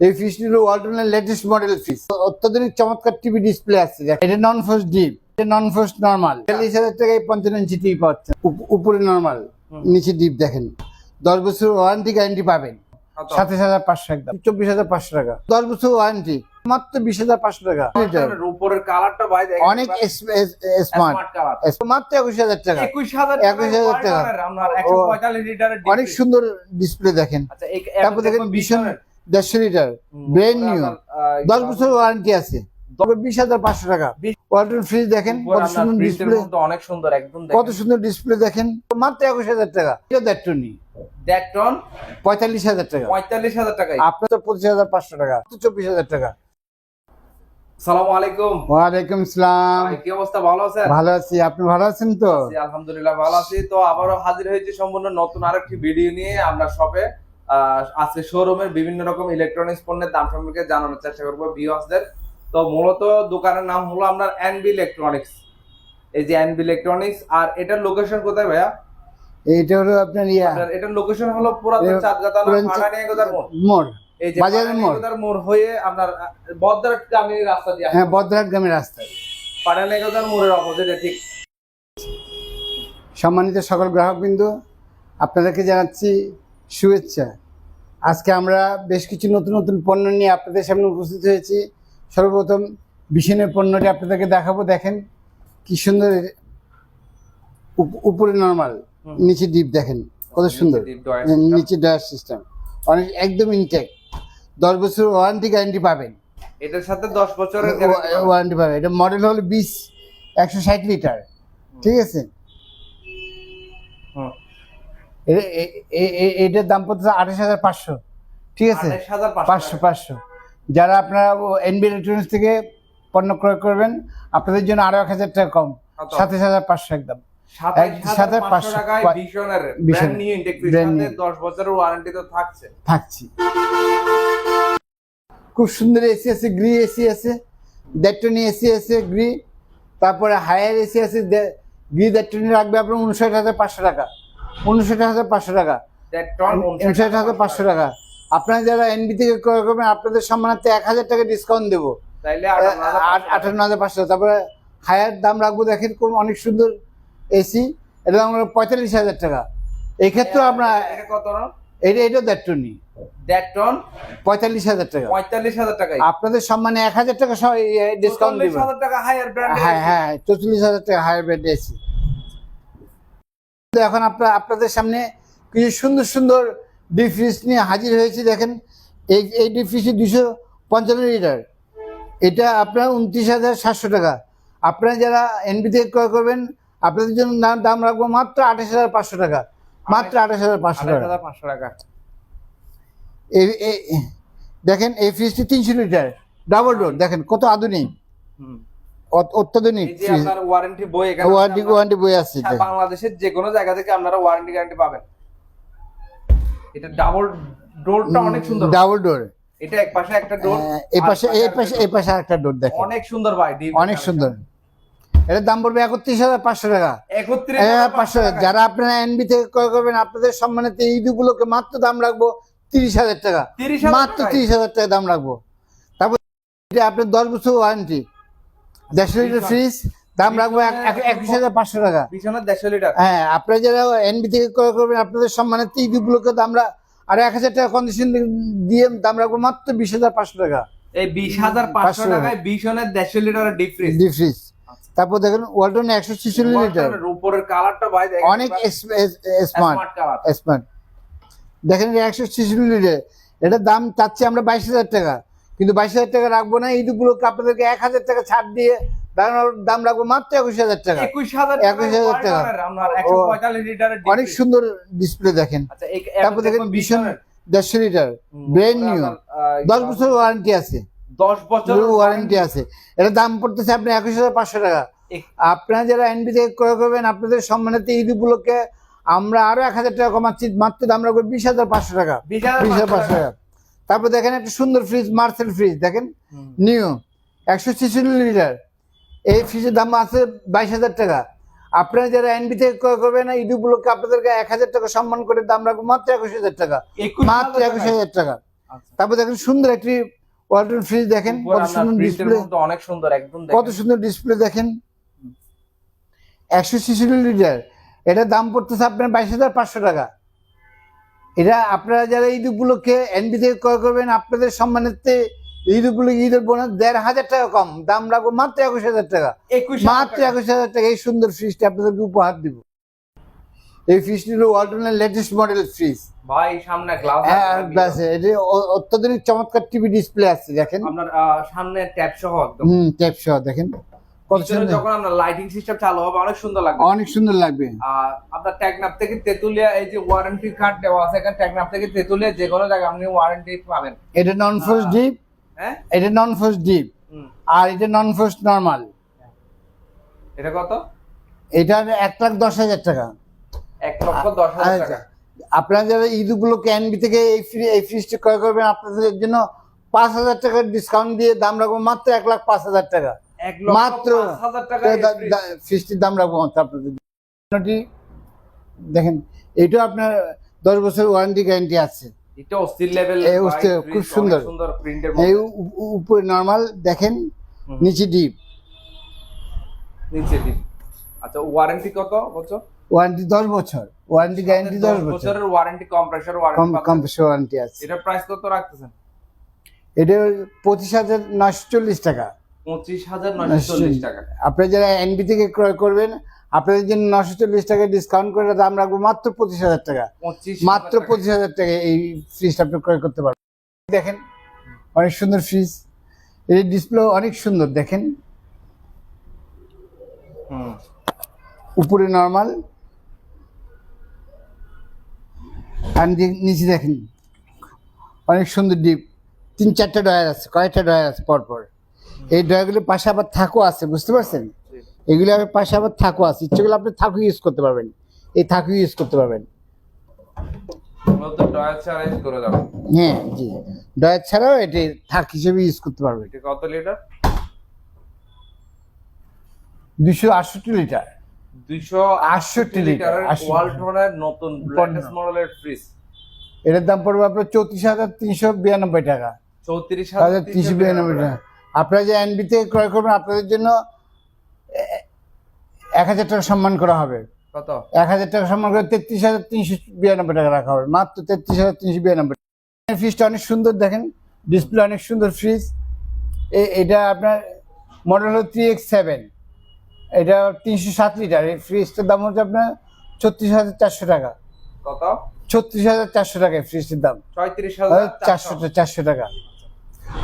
এই ফ্রিজটি হলো ওয়ালটনের latest model fridge অত্যাধুনিক চমৎকার টিভি ডিসপ্লে আসছে। এটা নন ফোর্স ডিপ এটা নন ফোর্স নর্মাল চল্লিশ হাজার টাকায় পঞ্চান্ন ইঞ্চি টিভি পাচ্ছেন উপ- উপরে নর্মাল নিচে ডিপ দেখেন। দশ বছর ওয়ারেন্টি গ্যারান্টি পাবেন? সাতাশ হাজার পাঁচশো একদম। চব্বিশ হাজার পাঁচশো টাকা। দশ বছর ওয়ারেন্টি মাত্র বিশ হাজার পাঁচশো টাকা। লিটার। উপরের কালারটা ভাই দেখেন। অনেক স্মার্ট মাত্র একুশ হাজার টাকা। একুশ হাজার 21,000 টাকা। আপনার একশো পঁয়তাল্লিশ লিটারের অনেক সুন্দর ডিসপ্লে দেখেন। আচ্ছা তারপর দেখেন ভীষণ দেড়শো লিটার ব্র্যান্ড নিউ দশ বছর ওয়ারেন্টি আছে। তবে বিশ হাজার পাঁচশো টাকা। ওয়ালটন ফ্রিজ দেখেন কত সুন্দর ডিসপ্লে অনেক সুন্দর একদম কত সুন্দর ডিসপ্লে দেখেন। মাত্র একুশ হাজার টাকা। এটা দেখতো নি দেখটন পঁয়তাল্লিশ হাজার টাকা। পঁয়তাল্লিশ হাজার টাকায় আপনার তো পঁচিশ হাজার পাঁচশো টাকা চব্বিশ হাজার টাকা। সালামু আলাইকুম। ওয়ালাইকুম কি অবস্থা? ভালো আছেন? ভালো আছি। আপনি ভালো আছেন তো? আলহামদুলিল্লাহ ভালো আছি। তো আবারও হাজির হয়েছি সম্পূর্ণ নতুন আরেকটি ভিডিও নিয়ে আমরা শপে আজকে শোরুমের বিভিন্ন রকম ইলেকট্রনিক্স পণ্যের দাম সম্পর্কে জানানোর চেষ্টা করব ভিউয়ার্সদের তো মূলত দোকানের নাম হলো আমরা এনবি ইলেকট্রনিক্স এই যে এনবি ইলেকট্রনিক্স আর এটার লোকেশন কোথায় ভাইয়া? এইটা হলো আপনার ইয়া। আপনার এটার লোকেশন হলো পুরাতন চাঁদগাতা ফাটানিয়াগোদার মোড়? এই যে বাজারের মোড়। হয়ে আপনার বদ্রাট গামী রাস্তা দিয়ে হ্যাঁ বদ্রাট গ্রামের রাস্তায় ফাটানিয়াগোদার মোড়ের অপোজিটে ঠিক। সম্মানিত সকল গ্রাহকবৃন্দ আপনাদেরকে জানাচ্ছি শুভেচ্ছা। আজকে আমরা বেশ কিছু নতুন নতুন পণ্য নিয়ে আপনাদের সামনে উপস্থিত হয়েছি। সর্বপ্রথম বিছানের পণ্যটি আপনাদেরকে দেখাবো দেখেন কি সুন্দর। উপ- উপরে নর্মাল। নিচে ডিপ দেখেন কত সুন্দর। নিচে ড্রয়ার সিস্টেম অনেক একদম ইনটেক দশ বছর ওয়ারেন্টি গ্যারান্টি পাবেন। এটার সাথে দশ বছরের ওয়ারেন্টি পাবেন। এটা মডেল হলো বিশ একশো ষাট লিটার। ঠিক আছে? এটার দাম পড়তেছে আঠাশ হাজার পাঁচশো। ঠিক আছে? 28,500 পাঁচশো পাঁচশো যারা আপনারা এনবি ইলেকট্রনিক্স থেকে পণ্য ক্রয় করবেন আপনাদের জন্য আরও এক হাজার টাকা কম। সাতাশ হাজার পাঁচশো একদম। খুব সুন্দর এসি আছে গ্রি এসি আছে দেড়টনি এসি আছে গ্রি তারপরে হায়ার এসি আছে দে- গ্রি দেড়টনি রাখবে আপনার উনষাট হাজার পাঁচশো টাকা। উনষাট হাজার পাঁচশো টাকা উনষাট হাজার পাঁচশো টাকা আপনারা যারা এনবি থেকে ক্রয় করবেন আপনাদের সম্মানার্থে এক হাজার টাকা ডিসকাউন্ট দেবো আটান্ন হাজার পাঁচশো তারপরে হায়ার দাম রাখব দেখেন কোন অনেক সুন্দর এসি এটা দাম পঁয়তাল্লিশ হাজার টাকা এই ক্ষেত্রে আমরা এটা কত এটা এটা দেড়টনি দেড় টন পঁয়তাল্লিশ হাজার টাকা পঁয়তাল্লিশ হাজার টাকায় আপনাদের সম্মানে এক হাজার টাকা ডিসকাউন্ট চল্লিশ দিব হাজার টাকা হ্যাঁ হ্যাঁ চল্লিশ হাজার টাকা হায়ার ব্যান্ড এসি তো এখন আপনার আপনাদের সামনে কিছু সুন্দর সুন্দর ডিপ ফ্রিজ নিয়ে হাজির হয়েছে দেখেন। এই এই ডিপ ফ্রিজটি দুশো পঞ্চান্ন লিটার এটা আপনার উনত্রিশ হাজার সাতশো টাকা। আপনারা যারা এনবি থেকে ক্রয় করবেন আপনাদের জন্য দাম- দাম রাখব মাত্র আঠাশ হাজার পাঁচশো টাকা। মাত্র আঠাশ হাজার পাঁচশো টাকা। পাঁচশো টাকা। এই এই- দেখেন এই ফ্রিজটি তিনশো লিটার ডাবল ডোর দেখেন কত আধুনিক। হুম। অত- অত্যাধুনিক ওয়ারেন্টি বই এখানে ওয়ারেন্টি ওয়ারেন্টি বই আছে হ্যাঁ, বাংলাদেশের যে কোনো জায়গা থেকে আপনারা ওয়ারেন্টি গ্যারান্টি পাবেন। এটা ডাবল ডোরটা অনেক সুন্দর। ডাবল ডোর এটা এক পাশে একটা ডোর এই পাশে এই পাশে এই পাশে আরেকটা ডোর দেখেন। অনেক সুন্দর ভাই অনেক সুন্দর। এটার দাম পড়বে একত্রিশ হাজার পাঁচশো টাকা। একত্রিশ হ্যাঁ হাজার পাঁচশো টাকা। যারা আপনারা এনবি থেকে ক্রয় করবেন আপনাদের সম্মানিত ঈদ উপলক্ষে মাত্র দাম রাখব তিরিশ হাজার টাকা। মাত্র তিরিশ হাজার টাকা দাম রাখব। তারপর এটা আপনার দশ বছর ওয়ারেন্টি দেড়শো লিটার ফ্রিজ দাম রাখব এক- এক- একুশ হাজার পাঁচশো টাকা। দেড়শো লিটার হ্যাঁ আপনারা যারা এনবি থেকে ক্রয় করবেন আপনাদের সম্মানিত ঈদ উপলক্ষে আমরা আর এক হাজার টাকা কন্ডিশন দিয়ে দাম রাখব মাত্র বিশ হাজার পাঁচশো টাকা। এই বিশ হাজার পাঁচশো টাকায় বিশনের দেড়শো লিটারের ডিপ ফ্রিজ তারপর দেখেন ওয়ালটন একশো ছিচল্লিশ লিটার উপরের কালারটা ভাই অনেক স্মার্ট স্মার্ট দেখেন একশো ছিচল্লিশ লিটার এটার দাম চাচ্ছি আমরা বাইশ হাজার টাকা। কিন্তু বাইশ হাজার টাকা রাখব না ঈদ উপলক্ষে আপনাদেরকে এক হাজার টাকা ছাড় দিয়ে দাম- রাখব মাত্র একুশ হাজার টাকা। একুশ হাজার একুশ হাজার টাকা। অনেক সুন্দর ডিসপ্লে দেখেন। আচ্ছা তারপর দেখেন ভীষণ দেড়শো লিটার ব্র্যান্ড নিউ দশ বছর ওয়ারেন্টি আছে। দশ বছর ওয়ারেন্টি আছে। এটার দাম পড়তেছে আপনি একুশ হাজার পাঁচশো টাকা। আপনারা যারা এনবি থেকে ক্রয় করবেন আপনাদের সম্মানিত ঈদ উপলক্ষে আমরা আরও এক হাজার টাকা কমাচ্ছি মাত্র দাম রাখব বিশ হাজার পাঁচশো টাকা। বিশ হাজার পাঁচশো টাকা। তারপর দেখেন একটা সুন্দর ফ্রিজ মার্সেল ফ্রিজ দেখেন? নিউ একশো ছেচল্লিশ লিটার এই ফ্রিজের দাম আছে বাইশ হাজার টাকা। আপনারা যারা এনবি থেকে ক্রয় করবেন ঈদ উপলক্ষে আপনাদেরকে এক হাজার টাকা সম্মান করে দাম রাখব মাত্র একুশ হাজার টাকা। মাত্র একুশ হাজার টাকা। আচ্ছা। তারপর দেখেন সুন্দর একটি ওয়ালটন ফ্রিজ দেখেন? কত সুন্দর ডিসপ্লে অনেক সুন্দর একদম কত সুন্দর ডিসপ্লে দেখেন? একশো ছিষট্টি লিটার এটার দাম পড়তেছে আপনার বাইশ হাজার পাঁচশো টাকা। এটা আপনারা যারা ঈদ উপলক্ষে এনবি থেকে ক্রয় করবেন আপনাদের সম্মানার্থে ঈদ উপলক্ষে ঈদের বোনাস দেড় হাজার টাকা কম। দাম রাখব মাত্র একুশ হাজার টাকা। একুশ মাত্র একুশ হাজার টাকা। এই সুন্দর ফ্রিজটি আপনাদেরকে উপহার দিব। এই ফ্রিজটি হলো ওয়ালটনের লেটেস্ট মডেল ফ্রিজ ভাই সামনে গ্লাস হ্যাঁ গ্লাস এটি অত্যাধুনিক চমৎকার টিভি ডিসপ্লে আছে দেখেন। আপনার সামনে ট্যাপ সহ একদম। হুম ট্যাপ সহ দেখেন। কত সুন্দর? যখন আপনার লাইটিং সিস্টেম চালু হবে অনেক সুন্দর লাগবে। অনেক সুন্দর লাগবে। আর আপনার ট্যাগনাপ থেকে তেতুলিয়া এই যে ওয়ারেন্টি কার্ড দেওয়া আছে এখানে ট্যাগনাপ থেকে তেতুলিয়া যে কোনো জায়গায় আপনি ওয়ারেন্টি পাবেন। এটা নন ফোর্স আহ, ডিপ হ্যাঁ? এটা নন ফোর্স ডিপ আর এটা নন ফোর্স নর্মাল এটা কত? এটা এক লাখ দশ হাজার টাকা। এক লক্ষ দশ হাজার আচ্ছা। টাকা। আপনারা যারা ঈদ উপলক্ষে এনবি থেকে এই ফ্রি এই ফ্রিজটি ক্রয় করবেন আপনাদের জন্য পাঁচ হাজার টাকার ডিসকাউন্ট দিয়ে দাম রাখব মাত্র এক লাখ পাঁচ হাজার টাকা। মাত্র ফ্রিজটির দাম রাখব আপনাদের। দেখেন এটাও আপনার দশ বছর ওয়ারেন্টি গ্যারান্টি আছে। এটা খুব সুন্দর। এই উপরে নর্মাল দেখেন। নিচে ডিপ নিচে দিন আচ্ছা ওয়ারেন্টি কত বছর? ওয়ারেন্টি দশ বছর। ওয়ারেন্টি গ্যারান্টি বছরের ওয়ারেন্টি কম্প্রেসার ওয়ারেন্টি আছে। এটা প্রাইস কত রাখতেছেন? এটা পঁচিশ হাজার নশো চল্লিশ টাকা। পঁচিশ হাজার নয়শো চল্লিশ টাকা। আপনারা যারা এনবি থেকে ক্রয় করবেন আপনাদের জন্য নশো চল্লিশ টাকা ডিসকাউন্ট করে দাম রাখব মাত্র পঁচিশ হাজার টাকা। মাত্র পঁচিশ হাজার টাকা এই ফ্রিজটা আপনি ক্রয় করতে পারবেন। দেখেন অনেক সুন্দর ফ্রিজ এই ডিসপ্লে অনেক সুন্দর দেখেন। উপরে নর্মাল আর নিচে দেখেন অনেক সুন্দর ডিপ তিন চারটা ডয়ার আছে কয়েকটা ডয়ার আছে পরপর? এই ডয়ারগুলোর পাশে আবার থাকো আছে বুঝতে পারছেন? এগুলো আবার পাশে আবার থাকো আছে। ইচ্ছে করলে আপনি থাকু ইউজ করতে পারবেন। এই থাকু ইউজ করতে পারবেন। হ্যাঁ জি। ডয়ার ছাড়াও এটি থাক হিসেবে ইউজ করতে পারবেন। কত লিটার দুশো আটষট্টি লিটার 68 লিটার, ওয়ালটনের নতুন লেটেস্ট মডেলের ফ্রিজ এটার দাম পড়বে আপনার চৌত্রিশ হাজার তিনশো বিরানব্বই টাকা। চৌত্রিশ হাজার তিনশো বিরানব্বই টাকা। আপনারা যে এনবি থেকে ক্রয় করবেন আপনাদের জন্য এক হাজার টাকা সম্মান করা হবে। কত? এক হাজার টাকা সম্মান করে তেত্রিশ হাজার তিনশো বিরানব্বই টাকা রাখা হবে। মাত্র তেত্রিশ হাজার তিনশো বিরানব্বই ফ্রিজটা অনেক সুন্দর দেখেন। ডিসপ্লে অনেক সুন্দর ফ্রিজ এটা আপনার মডেল হলো থ্রি এক্স সেভেন এটা তিনশো সাত লিটার এই ফ্রিজটার দাম হচ্ছে আপনার ছত্রিশ হাজার চারশো টাকা। কত? ছত্রিশ হাজার চারশো টাকা ফ্রিজটির দাম। ছয়ত্রিশ হাজার চারশো। চারশো টাকা।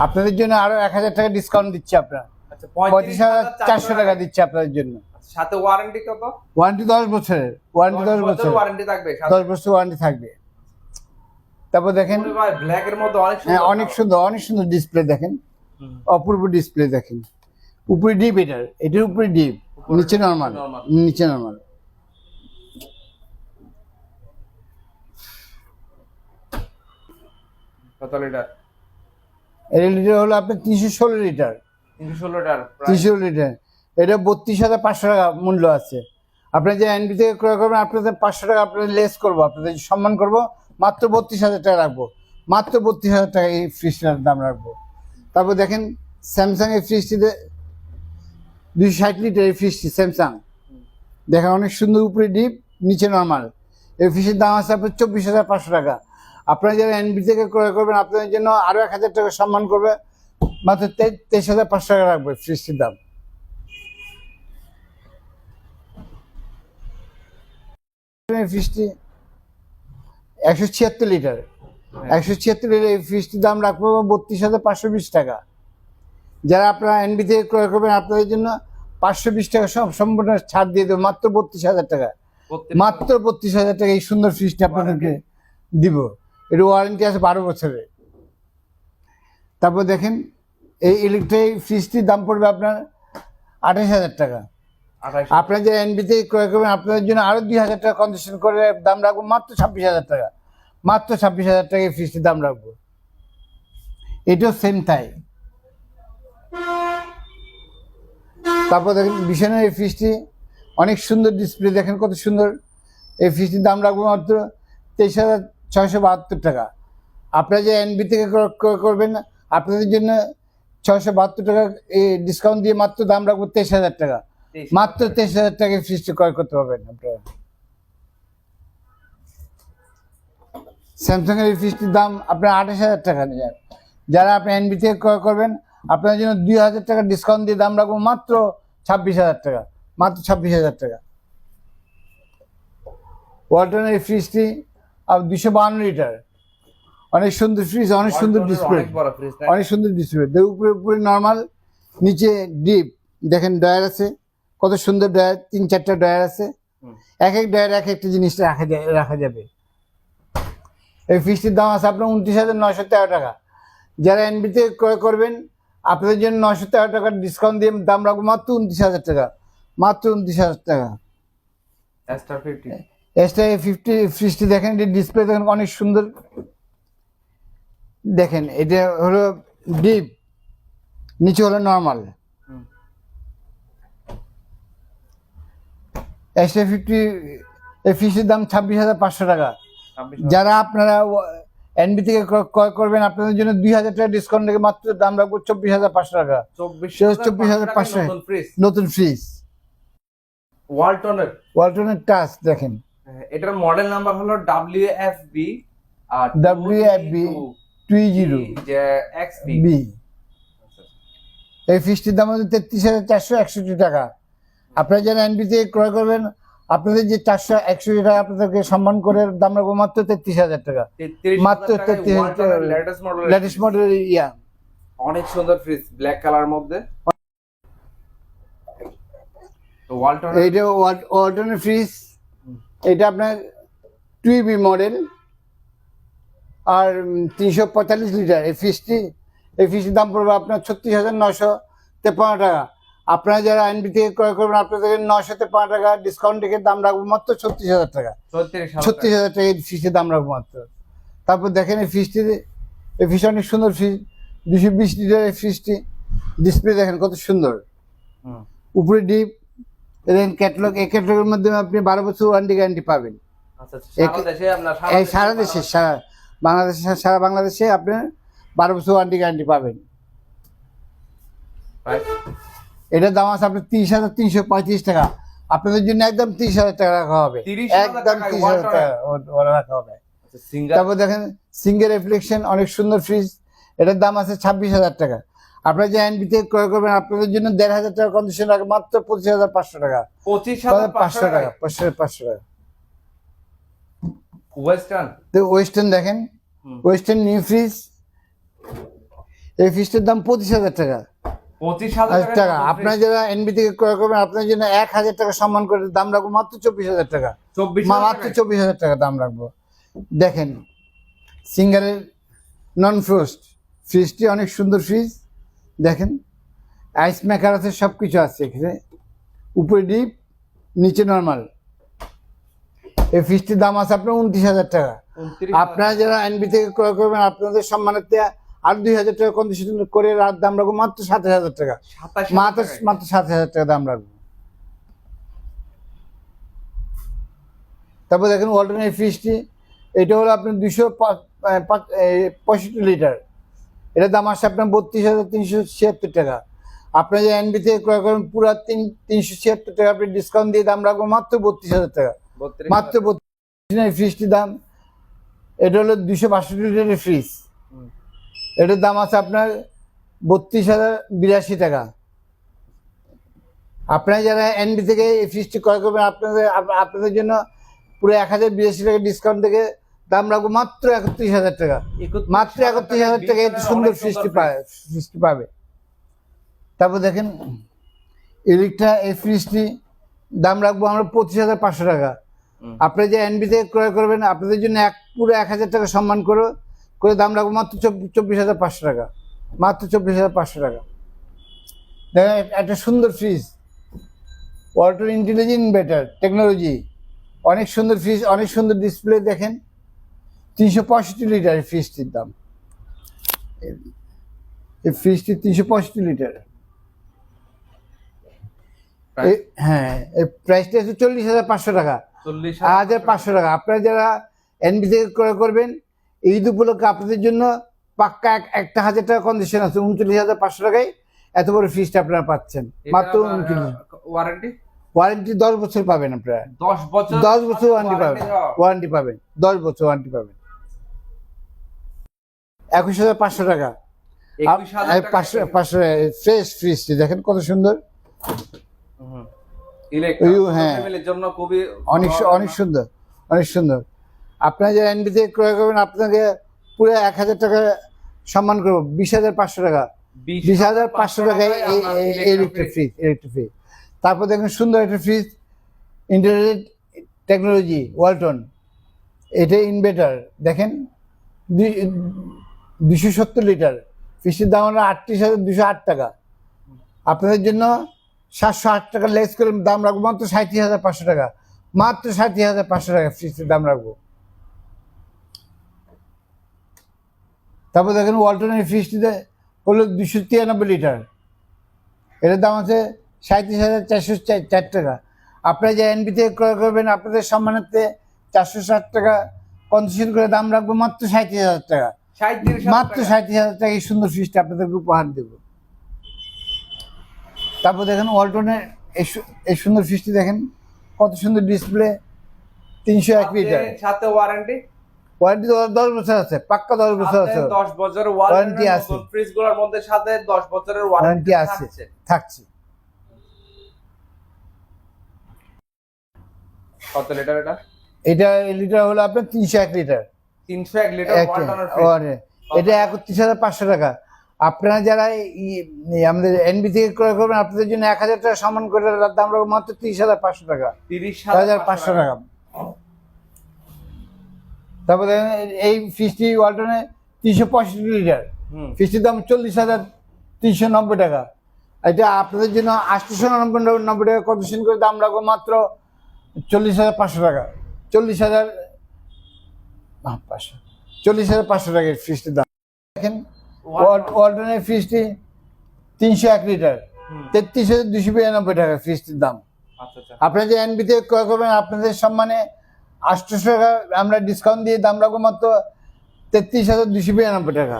আপনাদের জন্য আরও এক হাজার টাকা ডিসকাউন্ট দিচ্ছি আপনার। আচ্ছা পঁয়ত্রিশ হাজার চারশো টাকা। দিচ্ছি আপনাদের জন্য। সাথে ওয়ারেন্টি কত? ওয়ারেন্টি দশ বছরের ওয়ারেন্টি দশ বছর ওয়ারেন্টি থাকবে দশ বছর ওয়ারেন্টি থাকবে। তারপর দেখেন ব্ল্যাক এর মধ্যে অনেক হ্যাঁ সুন্দর। অনেক সুন্দর অনেক সুন্দর ডিসপ্লে দেখেন। অপূর্ব ডিসপ্লে দেখেন। উপরে ডিপ এটার এটার উপরে ডিপ নিচে নর্মাল নিচে নর্মাল কত লিটার এর লিটার হলো আপনার তিনশো ষোলো লিটার। তিনশো ষোলো লিটার তিনশো লিটার। এটা বত্রিশ হাজার পাঁচশো টাকা মূল্য আছে। আপনার যে এনবি থেকে ক্রয় করবেন আপনাদের পাঁচশো টাকা আপনাদের লেস করব আপনাদের সম্মান করব। মাত্র বত্রিশ হাজার টাকা রাখব। মাত্র বত্রিশ হাজার টাকা এই ফ্রিজটার দাম রাখব। তারপর দেখেন স্যামসাং এর ফ্রিজটিতে দুইশো ষাট লিটার এই ফ্রিজটি স্যামসাং দেখেন অনেক সুন্দর উপরে ডিপ নিচে নর্মাল। এই ফ্রিজের দাম আছে আপনার চব্বিশ হাজার পাঁচশো টাকা। আপনারা যারা এনবি থেকে ক্রয় করবেন আপনাদের জন্য আরও এক হাজার টাকা সম্মান করবে। মাত্র তেইশ হাজার পাঁচশো টাকা রাখবে ফ্রিজটির দাম। এই ফ্রিজটি একশো ছিয়াত্তর লিটার। একশো ছিয়াত্তর লিটার এই ফ্রিজটির দাম রাখব বত্রিশ হাজার পাঁচশো বিশ টাকা। যারা আপনারা এনবি থেকে ক্রয় করবেন আপনাদের জন্য পাঁচশো বিশ টাকা সব সম্পূর্ণ ছাড় দিয়ে দেবো মাত্র বত্রিশ হাজার টাকা। মাত্র বত্রিশ হাজার টাকা এই সুন্দর ফ্রিজটা আপনাদেরকে দিব। এর ওয়ারেন্টি আছে বারো বছরের। তারপর দেখেন এই ইলেকট্রিক ফ্রিজটির দাম পড়বে আপনার আঠাশ হাজার টাকা। আপনারা যে এনবি থেকে ক্রয় করবেন আপনাদের জন্য আরও দুই হাজার টাকা কনসেশন করে দাম রাখব মাত্র ছাব্বিশ হাজার টাকা। মাত্র ছাব্বিশ হাজার টাকা এই ফ্রিজটির দাম রাখব। এটাও সেম তাই। তারপর দেখেন বিছানার এই ফ্রিজটি অনেক সুন্দর ডিসপ্লে দেখেন কত সুন্দর। এই ফ্রিজটির দাম রাখব মাত্র তেইশ হাজার ছয়শো বাহাত্তর টাকা। আপনারা যে এনবি থেকে ক্রয়- করবেন আপনাদের জন্য ছয়শো বাহাত্তর টাকা ডিসকাউন্ট দিয়ে মাত্র দাম রাখব তেইশ হাজার টাকা। মাত্র তেইশ হাজার টাকায় ফ্রিজটি ক্রয় করতে পারবেন আপনারা। স্যামসাং এর ফ্রিজটির দাম আপনার আঠাশ হাজার টাকা নিয়ে যান। যারা আপনি এনবি থেকে ক্রয় করবেন আপনার জন্য দুই হাজার টাকা ডিসকাউন্ট দিয়ে দাম রাখব মাত্র ছাব্বিশ হাজার টাকা। মাত্র ছাব্বিশ হাজার টাকা। ওয়ালটনের এই ফ্রিজটি দুশো বাহান্ন লিটার। অনেক সুন্দর ফ্রিজ অনেক সুন্দর ডিসপ্লে অনেক সুন্দর ডিসপ্লে দেখুন উপরে উপরে নর্মাল নিচে ডিপ দেখেন ডয়ার আছে। কত সুন্দর ডয়ার তিন চারটা ডয়ার আছে। এক এক ডয়ার এক একটা জিনিস রাখা যায় রাখা যাবে। এই ফিসটির দাম আছে আপনার উনত্রিশ হাজার নয়শো তেরো টাকা। যারা এনবিতে ক্রয় করবেন আপনাদের জন্য নয়শো তেরো টাকার ডিসকাউন্ট দিয়ে দাম রাখব মাত্র উনত্রিশ হাজার টাকা। মাত্র উনত্রিশ হাজার টাকা। স্টার ফিফটি ফিফটি ফ্রিজটি দেখেন এটি ডিসপ্লে দেখেন অনেক সুন্দর। দেখেন এটা হলো ডিপ নিচে হলো নর্মাল। এক্সট্রা ফিফটি এই ফ্রিজের দাম ছাব্বিশ হাজার পাঁচশো টাকা। যারা আপনারা এনবি থেকে ক্রয়- করবেন আপনাদের জন্য দুই হাজার টাকা ডিসকাউন্ট থেকে মাত্র দাম রাখব চব্বিশ হাজার পাঁচশো টাকা। চব্বিশ হাজার পাঁচশো। নতুন ফ্রিজ ওয়ালটনের ওয়ালটনের টাচ দেখেন। এটার মডেল নাম্বার হলো W F B R WFB two zero যে এক্স বি বি এই ফিসটির দাম হচ্ছে তেত্রিশ হাজার চারশো একষট্টি টাকা। আপনারা যারা এনবি থেকে ক্রয় করবেন আপনাদের যে চারশো একষট্টি টাকা আপনাদেরকে সম্মান করে দাম রাখব মাত্র তেত্রিশ হাজার টাকা। মাত্র তেত্রিশ হাজার টাকা। Latest model latest model yeah. অনেক সুন্দর ফ্রিজ ব্ল্যাক কালার মধ্যে। এইটা ওয়ালটনের ফ্রিজ এটা আপনার টুইবি মডেল আর তিনশো পঁয়তাল্লিশ লিটার। এই ফ্রিজটি এই ফ্রিজটির দাম পড়বে আপনার ছত্রিশ হাজার নশো তেপ্পান্ন টাকা। আপনারা যারা এনবি থেকে ক্রয় করবেন আপনাদের নশো তেপ্পান্ন টাকা ডিসকাউন্ট থেকে দাম রাখব মাত্র ছত্রিশ হাজার টাকা। ছত্রিশ হাজার টাকা। এই দাম রাখব মাত্র। তারপর দেখেন এই ফ্রিজটি এই ফ্রিজ অনেক সুন্দর ফ্রিজ দুশো বিশ লিটার এই ফ্রিজটি ডিসপ্লে দেখেন কত সুন্দর। উপরে ডিপ দেখেন ক্যাটলগ এই ক্যাটলগের মাধ্যমে আপনি বারো বছর ওয়ারেন্টি গ্যারান্টি পাবেন। আচ্ছা সারা দেশে এই সারা দেশে সারা বাংলাদেশে সারা বাংলাদেশে আপনি বারো বছর ওয়ারেন্টি গ্যারান্টি পাবেন? এটার দাম আছে আপনার তিরিশ হাজার তিনশো পঁয়ত্রিশ টাকা। আপনাদের জন্য একদম তিরিশ হাজার টাকা রাখা হবে। একদম তিরিশ হাজার টাকা রাখা হবে। আচ্ছা, তারপর দেখেন সিঙ্গেল রিফ্লেকশন অনেক সুন্দর ফ্রিজ এটার দাম আছে ছাব্বিশ হাজার টাকা। আপনারা যে এনবি থেকে ক্রয় করবেন আপনাদের জন্য দেড় হাজার টাকা কন্ডিশন রাখে মাত্র পঁচিশ হাজার পাঁচশো টাকা। পঁচিশ হাজার পাঁচশো টাকা পাঁচশো পাঁচশো টাকা। ওয়েস্টার্ন। তো ওয়েস্টার্ন দেখেন ওয়েস্টার্ন নিউ ফ্রিজ এই ফ্রিজটার দাম পঁচিশ হাজার টাকা। পঁচিশ হাজার হাজার টাকা আপনারা যারা এনবি থেকে ক্রয় করবেন আপনার জন্য এক হাজার টাকা সম্মান করে দাম রাখব মাত্র চব্বিশ হাজার টাকা। চব্বিশ মাত্র চব্বিশ হাজার টাকা দাম রাখব। দেখেন সিঙ্গারের নন ফ্রোস্ট ফ্রিজটি অনেক সুন্দর ফ্রিজ দেখেন আইস মেকার আছে সব কিছু আছে এখানে। উপরে ডিপ নিচে নর্মাল এই ফ্রিজটির দাম আছে আপনার উনত্রিশ হাজার টাকা। আপনারা যারা এনবি থেকে ক্রয় করবেন আপনাদের সম্মানার্থে আর দুই হাজার টাকা কন্ডিশন করে রাত দাম রাখব মাত্র সাতাশ হাজার টাকা। মাত্র মাত্র সাত হাজার টাকা দাম রাখব। তারপর দেখেন ওয়ালটনের ফ্রিজটি এটা হলো আপনার দুশো পঁয়ষট্টি লিটার। এটার দাম আসছে আপনার বত্রিশ হাজার তিনশো ছিয়াত্তর টাকা। আপনার যে এনবি থেকে ক্রয় করেন পুরো তিন তিনশো ছিয়াত্তর টাকা আপনি ডিসকাউন্ট দিয়ে দাম রাখব মাত্র বত্রিশ হাজার টাকা। মাত্র বত্রিশ ফ্রিজটির দাম। এটা হলো দুশো বাষট্টি লিটারের ফ্রিজ এটার দাম আছে আপনার বত্রিশ হাজার বিরাশি টাকা। আপনারা যারা এনবি থেকে এই ফ্রিজটি ক্রয় করবেন আপনাদের আপনাদের জন্য পুরো এক হাজার বিরাশি টাকা ডিসকাউন্ট থেকে দাম রাখব মাত্র একত্রিশ হাজার টাকা। মাত্র একত্রিশ হাজার টাকা একটু সুন্দর ফ্রিজটি পায় সৃষ্টি পাবে। তারপর দেখেন ইলেকট্রা এই ফ্রিজটি দাম রাখব আমরা পঁচিশ হাজার পাঁচশো টাকা। আপনি যে এনবি থেকে ক্রয় করবেন আপনাদের জন্য এক পুরো এক হাজার টাকা সম্মান করে করে দাম রাখব মাত্র চব্বিশ চব্বিশ হাজার পাঁচশো টাকা। মাত্র চব্বিশ হাজার পাঁচশো টাকা। দেখেন একটা সুন্দর fridge water intelligent better technology অনেক সুন্দর ফ্রিজ অনেক সুন্দর ডিসপ্লে দেখেন। তিনশো পঁয়ষট্টি লিটার এই ফ্রিজটির দাম। এই- ফ্রিজটি তিনশো পঁয়ষট্টি লিটার। হ্যাঁ এই প্রাইসটা হচ্ছে চল্লিশ হাজার পাঁচশো টাকা। চল্লিশ হাজার পাঁচশো টাকা। আপনারা যারা এনবি থেকে ক্রয় করবেন ঈদ উপলক্ষে আপনাদের জন্য পাক্কা এক একটা হাজার টাকা কন্ডিশন আছে উনচল্লিশ হাজার পাঁচশো টাকায় এত বড় ফ্রিজটা আপনারা পাচ্ছেন। মাত্র উনচল্লিশ ওয়ারেন্টি ওয়ারেন্টি দশ বছর পাবেন আপনারা। দশ বছর দশ বছর ওয়ারেন্টি পাবেন। ওয়ারেন্টি পাবেন। দশ বছর ওয়ারেন্টি পাবেন। একুশ হাজার পাঁচশো টাকা। টাকা পাঁচশো পাঁচশো ফ্রেশ ফ্রিজটি দেখেন কত সুন্দর। হ্যাঁ। অনেক অনেক সুন্দর অনেক সুন্দর। আপনারা যে এনবি থেকে ক্রয় করবেন আপনাকে পুরো এক হাজার টাকা সম্মান করব। বিশ হাজার পাঁচশো টাকা। বিশ হাজার পাঁচশো এই ইলেকট্রিক ফ্রিজ ইলেকট্রিক ফ্রিজ তারপর দেখুন সুন্দর একটা ফ্রিজ ইন্টারনেট টেকনোলজি ওয়ালটন এটা ইনভার্টার দেখেন? দুশো সত্তর লিটার। ফ্রিজের দাম হলো আটত্রিশ হাজার দুশো আট টাকা। আপনাদের জন্য সাতশো আট টাকা লেস করে দাম রাখব, মাত্র সাঁত্রিশ হাজার পাঁচশো টাকা। মাত্র সাঁত্রিশ হাজার পাঁচশো টাকা ফ্রিজের দাম রাখব। তারপর দেখেন ওয়ালটনের ফ্রিজটিতে হলো দুশো তিরানব্বই লিটার। এটার দাম আছে সাঁত্রিশ হাজার চারশো চার টাকা। আপনারা যে এনবি থেকে ক্রয় করবেন, আপনাদের সম্মানার্থে চারশো ষাট টাকা কনসেশন করে দাম রাখব, মাত্র সাঁত্রিশ হাজার টাকা। মাত্র সাঁত্রিশ হাজার টাকা এই সুন্দর ফ্রিজটা আপনাদেরকে উপহার দেব। তারপর দেখেন ওয়ালটনের এই সুন্দর ফ্রিজটি দেখেন কত সুন্দর ডিসপ্লে তিনশো এক লিটার সাথে ওয়ারেন্টি ওয়ারেন্টি দশ বছর আছে পাক্কা দশ বছর আছে। দশ বছরের ওয়ারেন্টি আছে। মধ্যে সাথে দশ বছরের ওয়ারেন্টি আছে। থাকছে। কত লিটার এটা? এটা লিটার হলো আপনার তিনশো এক লিটার তিনশো এক লিটার ওয়ালটনের এটা একত্রিশ হাজার পাঁচশো টাকা। আপনারা যারা আমাদের এনবি থেকে ক্রয় করবেন আপনাদের জন্য এক হাজার টাকা সমান করে দাম রাখব মাত্র তিরিশ হাজার পাঁচশো টাকা। তিরিশ হাজার পাঁচশো টাকা। তারপরে এই- ফিসটি ওয়ালটনে তিনশো পঁয়ষট্টি লিটার। ফিসটির দাম চল্লিশ হাজার তিনশো নব্বই টাকা। এটা আপনাদের জন্য আটশোশো নব্বই নব্বই টাকা কন্ডিশন করে দাম রাখব মাত্র চল্লিশ হাজার পাঁচশো টাকা। চল্লিশ হাজার পাঁচশো। চল্লিশ হাজার পাঁচশো টাকা এই ফ্রিজটির দাম। দেখেন ওয়াল- ওয়ালটনের ফ্রিজটি তিনশো এক লিটার। তেত্রিশ হাজার দুশো বিরানব্বই টাকা ফ্রিজটির দাম। আচ্ছা আচ্ছা। আপনারা যে এনবি থেকে ক্রয় করবেন আপনাদের সম্মানে আটশোশো টাকা আমরা ডিসকাউন্ট দিয়ে দাম রাখব মাত্র তেত্রিশ হাজার দুশো বিরানব্বই টাকা।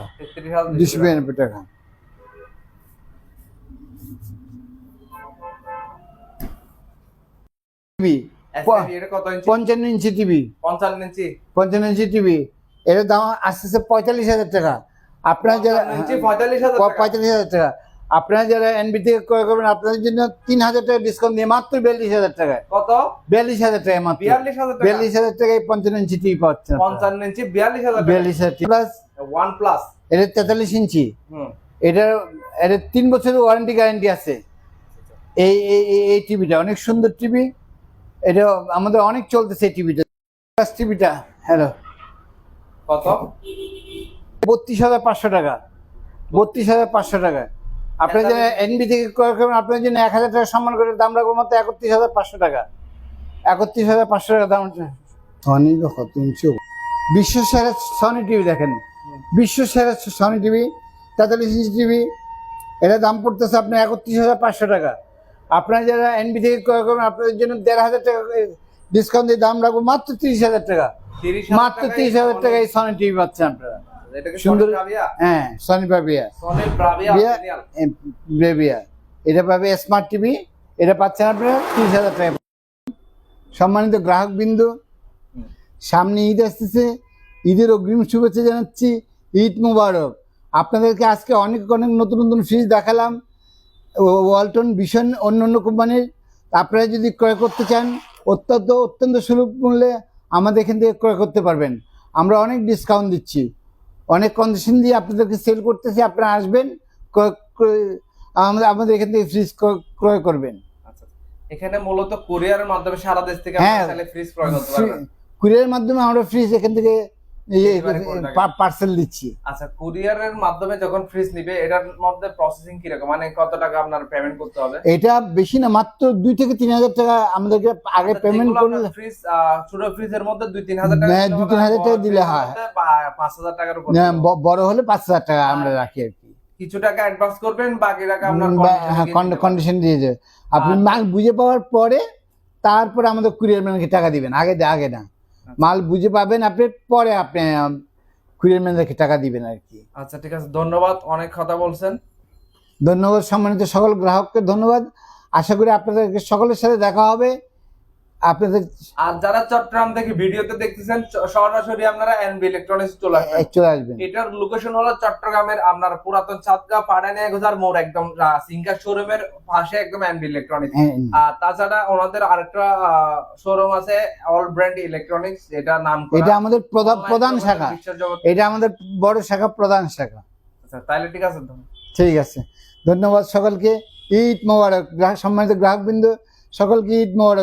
দুশো বিরানব্বই। টাকা। টিভি পঞ্চান্ন ইঞ্চি টিভি পঞ্চান্ন ইঞ্চি পঞ্চান্ন ইঞ্চি টিভি এটার দাম আসতেছে পঁয়তাল্লিশ হাজার টাকা। আপনারা যারা পঁয়তাল্লিশ হাজার টাকা। পঁয়তাল্লিশ হাজার টাকা। আপনারা যারা এনবি থেকে ক্রয় করবেন আপনাদের জন্য তিন হাজার টাকা ডিসকাউন্ট দিয়ে মাত্র বিয়াল্লিশ হাজার টাকায়। কত? বিয়াল্লিশ হাজার টাকায় মাত্র। বিয়াল্লিশ হাজার টাকা। টাকায় পঞ্চান্ন ইঞ্চি টিভি পাচ্ছেন পঞ্চান্ন ইঞ্চি বিয়াল্লিশ হাজার টাকা। বিয়াল্লিশ হাজার প্লাস ওয়ান প্লাস এটা তেতাল্লিশ ইঞ্চি এটার এটা তিন বছরের ওয়ারেন্টি গ্যারেন্টি আছে। এই- এই টিভিটা অনেক সুন্দর টিভি এটা আমাদের অনেক চলতেছে টিভিটা। টিভিটা হ্যালো কত? বত্রিশ হাজার পাঁচশো টাকা। বত্রিশ হাজার পাঁচশো টাকা। আপনার যে এনবি থেকে ক্রয় করবেন আপনার জন্য এক হাজার টাকা সম্মান করে দাম রাখব মাত্র একত্রিশ হাজার পাঁচশো টাকা। একত্রিশ হাজার পাঁচশো টাকা দাম সনি ইঞ্চি বিশ্ব সেরা সনি টিভি দেখেন। বিশ্ব সেরা সনি টিভি তেতাল্লিশ ইঞ্চি টিভি এটা দাম পড়তেছে আপনার একত্রিশ হাজার পাঁচশো টাকা। আপনারা যারা এনবি থেকে ক্রয় করবেন আপনাদের জন্য দেড় হাজার টাকা ডিসকাউন্ট দিয়ে দাম রাখব মাত্র তিরিশ হাজার টাকা। মাত্র তিরিশ হাজার টাকায় সনি টিভি পাচ্ছেন আপনারা। সুন্দর- সুন্দর হ্যাঁ সনি ব্রাভিয়া ব্রেভিয়া এটা পাবে স্মার্ট টিভি এটা পাচ্ছেন আপনারা তিরিশ হাজার টাকা সম্মানিত গ্রাহক বিন্দু সামনে ঈদ আসতেছে ঈদের অগ্রিম শুভেচ্ছা জানাচ্ছি ঈদ মুবারক। আপনাদেরকে আজকে অনেক অনেক নতুন নতুন ফ্রিজ দেখালাম। ওয়ালটন ভীষণ অন্য অন্য কোম্পানির। আপনারা যদি ক্রয় করতে চান অত্যন্ত অত্যন্ত সুলভ মূল্যে আমাদের এখান থেকে ক্রয় করতে পারবেন। আমরা অনেক ডিসকাউন্ট দিচ্ছি। অনেক কন্ডিশন দিয়ে আপনাদেরকে সেল করতেছি আপনারা আসবেন আমাদের এখান থেকে ফ্রিজ ক্রয় করবেন। আচ্ছা এখানে মূলত কুরিয়ারের মাধ্যমে সারা দেশ থেকে হ্যাঁ। ফ্রিজ ক্রয় করতে পারবেন। কুরিয়ারের মাধ্যমে আমরা ফ্রিজ এখান থেকে। পার্সেল দিচ্ছি। আচ্ছা কুরিয়ারের মাধ্যমে যখন ফ্রিজ নিবে এটার মধ্যে প্রসেসিং কি রকম মানে কত টাকা আপনার পেমেন্ট করতে হবে? এটা বেশি না মাত্র দুই থেকে তিন হাজার টাকা আমাদেরকে আগে পেমেন্ট করলে ফ্রিজ ছোট ফ্রিজের মধ্যে দুই তিন হাজার টাকা দুই তিন হাজার টাকা বড় দিলে হয়। পাঁচ হাজার টাকার উপর বড় হলে পাঁচ হাজার টাকা আমরা রাখি আর কি। কিছু টাকা অ্যাডভান্স করবেন বাকি টাকা আপনার হ্যাঁ দিয়ে। কন্ডিশন যাবে আপনি আর- মাল বুঝে পাওয়ার পরে তারপরে আমাদের কুরিয়ার ম্যানকে টাকা দিবেন। আগে দে- আগে না মাল বুঝে পাবেন আপনি পরে আপনি কুরিয়ার ম্যানেজারকে টাকা দিবেন আর কি। আচ্ছা ঠিক আছে ধন্যবাদ অনেক কথা বলছেন। ধন্যবাদ সম্মানিত সকল গ্রাহককে ধন্যবাদ। আশা করি আপনাদের সকলের সাথে দেখা হবে। আপনাদের আর যারা চট্টগ্রাম থেকে ভিডিওতে দেখতেছেন সরাসরি আপনারা এনবি ইলেকট্রনিক্স চলে আসবেন। চলে আসবেন। এটার লোকেশন হলো চট্টগ্রামের আপনার পুরাতন চাঁদগা মোড় একদম শোরুমের পাশে একদম এনবি ইলেকট্রনিক্স। হ্যাঁ, আর তাছাড়া ওনাদের আরেকটা শোরুম আছে অল ব্র্যান্ড ইলেকট্রনিক্স এটা নাম এটা আমাদের প্রধান প্রধান শাখা। এটা আমাদের বড় শাখা প্রধান শাখা। আচ্ছা তাহলে ঠিক আছে ঠিক আছে। ধন্যবাদ সকলকে। ঈদ মোবারক। গ্রাহক সম্মানিত গ্রাহকবৃন্দ সকলকে ঈদ মোবারক।